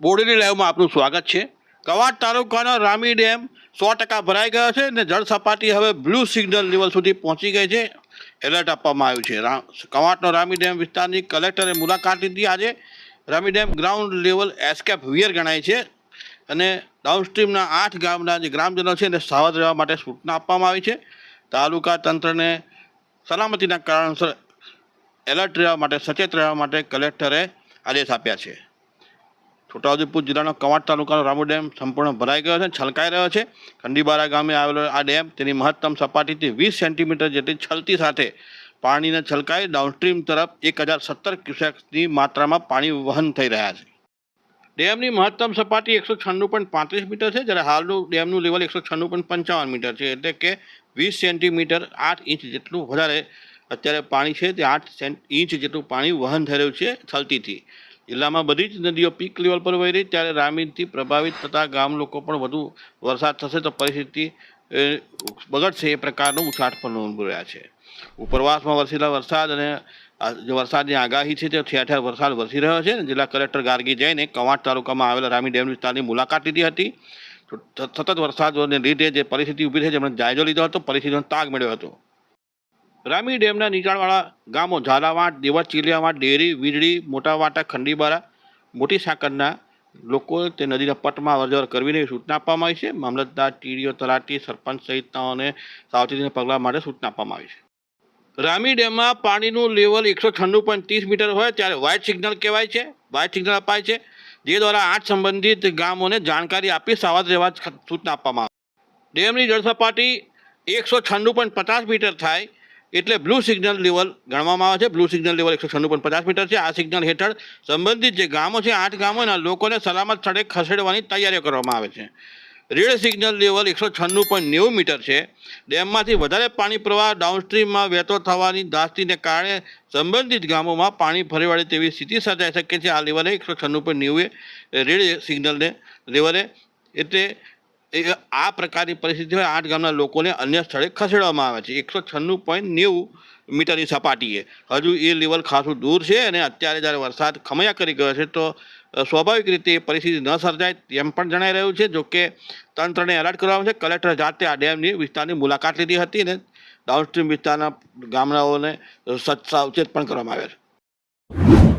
બોડેલી લાઈવમાં આપનું સ્વાગત છે. કવાડ તાલુકાનો રામી ડેમ સો ટકા ભરાઈ ગયો છે અને જળ સપાટી હવે બ્લુ સિગ્નલ લેવલ સુધી પહોંચી ગઈ છે. એલર્ટ આપવામાં આવ્યું છે. કવાંટનો રામી ડેમ વિસ્તારની કલેક્ટરે મુલાકાત લીધી. આજે Rami dam ground level escape weir ગણાય છે અને ડાઉનસ્ટ્રીમના આઠ ગામના જે ગ્રામજનો છે એને સાવધ રહેવા માટે સૂચના આપવામાં આવી છે. તાલુકા તંત્રને સલામતીના કારણસર એલર્ટ રહેવા માટે, સચેત રહેવા માટે કલેક્ટરે આદેશ આપ્યા છે. છોટાઉદેપુર જિલ્લાનો કવાંટ તાલુકાનો રામુ ડેમ સંપૂર્ણ ભરાઈ ગયો છે, છલકાઈ રહ્યો છે. ખંડીબારા ગામે આવેલો આ ડેમ તેની મહત્તમ સપાટીથી વીસ સેન્ટીમીટર જેટલી છલતી સાથે પાણીને છલકાઈ ડાઉનસ્ટ્રીમ તરફ એક હજાર સત્તર ક્યુસેક્સની માત્રામાં પાણી વહન થઈ રહ્યા છે. ડેમની મહત્તમ સપાટી એકસો છન્નું પોઈન્ટ પાંત્રીસ મીટર છે, જ્યારે હાલનું ડેમનું લેવલ એકસો છન્નું પોઈન્ટ પંચાવન મીટર છે, એટલે કે વીસ સેન્ટીમીટર આઠ ઇંચ જેટલું વધારે અત્યારે પાણી છે, તે આઠ સેન્ટ, ઇંચ જેટલું પાણી વહન થઈ રહ્યું છે છલતીથી. જિલ્લામાં બધી જ નદીઓ પીક લેવલ પર વહી રહી, ત્યારે રામીથી પ્રભાવિત થતા ગામ લોકો પણ વધુ વરસાદ થશે તો પરિસ્થિતિ બગડશે એ પ્રકારનું ઉછાટ પણ રહ્યા છે. ઉપરવાસમાં વરસેલા વરસાદ અને જે વરસાદની આગાહી છે તે ઠેર ઠેર વરસાદ વરસી રહ્યો છે જિલ્લા કલેક્ટર ગાર્ગી જઈને કવાંટ તાલુકામાં આવેલા રામી ડેમ વિસ્તારની મુલાકાત લીધી હતી. સતત વરસાદને લીધે જે પરિસ્થિતિ ઊભી થઈ છે એમણે જાયજો લીધો હતો, પરિસ્થિતિનો તાગ મેળવ્યો હતો. રામી ડેમના નીચાણવાળા ગામો ઝાલાવાંટ દેવા ચીલિયાવાંટ ડેરી, વીજળી મોટા વાટા ખંડીબારા, મોટી સાંકળના લોકો તે નદીના પટમાં અવરજવર કરવીને સૂચના આપવામાં આવી છે. મામલતદાર, ટીડીઓ, તલાટી, સરપંચ સહિતનાઓને સાવચેતીના પગલાં માટે સૂચના આપવામાં આવી છે. રામી ડેમમાં પાણીનું લેવલ એકસો છન્નું પોઈન્ટ ત્રીસ મીટર હોય ત્યારે વ્હાઇટ સિગ્નલ કહેવાય છે. વ્હાઇટ સિગ્નલ અપાય છે. જે દ્વારા આઠ સંબંધિત ગામોને જાણકારી આપી સાવધ રહેવા સૂચના આપવામાં આવે. ડેમની જળસપાટી એકસો છન્નું પોઈન્ટ પચાસ મીટર થાય એટલે બ્લુ સિગ્નલ લેવલ ગણવામાં આવે છે. બ્લુ સિગ્નલ લેવલ એકસો છન્નું પોઈન્ટ પચાસ મીટર છે. આ સિગ્નલ હેઠળ સંબંધિત જે ગામો છે, આઠ ગામોના લોકોને સલામત સ્થળે ખસેડવાની તૈયારીઓ કરવામાં આવે છે. રેડ સિગ્નલ લેવલ એકસો છન્નું પોઈન્ટ નેવું મીટર છે. ડેમમાંથી વધારે પાણી પ્રવાહ ડાઉનસ્ટ્રીમમાં વહેતો થવાની દાસ્તીને કારણે સંબંધિત ગામોમાં પાણી ફરી વળે તેવી સ્થિતિ સર્જાઈ શકે છે. આ લેવલે એકસો છન્નું પોઈન્ટ નેવું રેડ સિગ્નલને લેવલે એટલે એ આ પ્રકારની પરિસ્થિતિ આઠ ગામના લોકોને અન્ય સ્થળે ખસેડવામાં આવે છે. એકસો છન્નું પોઈન્ટ નેવું મીટરની સપાટીએ. હજુ એ લેવલ ખાસું દૂર છે અને અત્યારે જ્યારે વરસાદ ખમૈયા કરી ગયો છે, તો સ્વાભાવિક રીતે એ પરિસ્થિતિ ન સર્જાય તેમ પણ જણાઈ રહ્યું છે. જોકે તંત્રને એલર્ટ કરવામાં છે. કલેક્ટર જાતે આ ડેમની વિસ્તારની મુલાકાત લીધી હતી અને ડાઉનસ્ટ્રીમ વિસ્તારના ગામડાઓને સાવચેત પણ કરવામાં આવ્યા છે.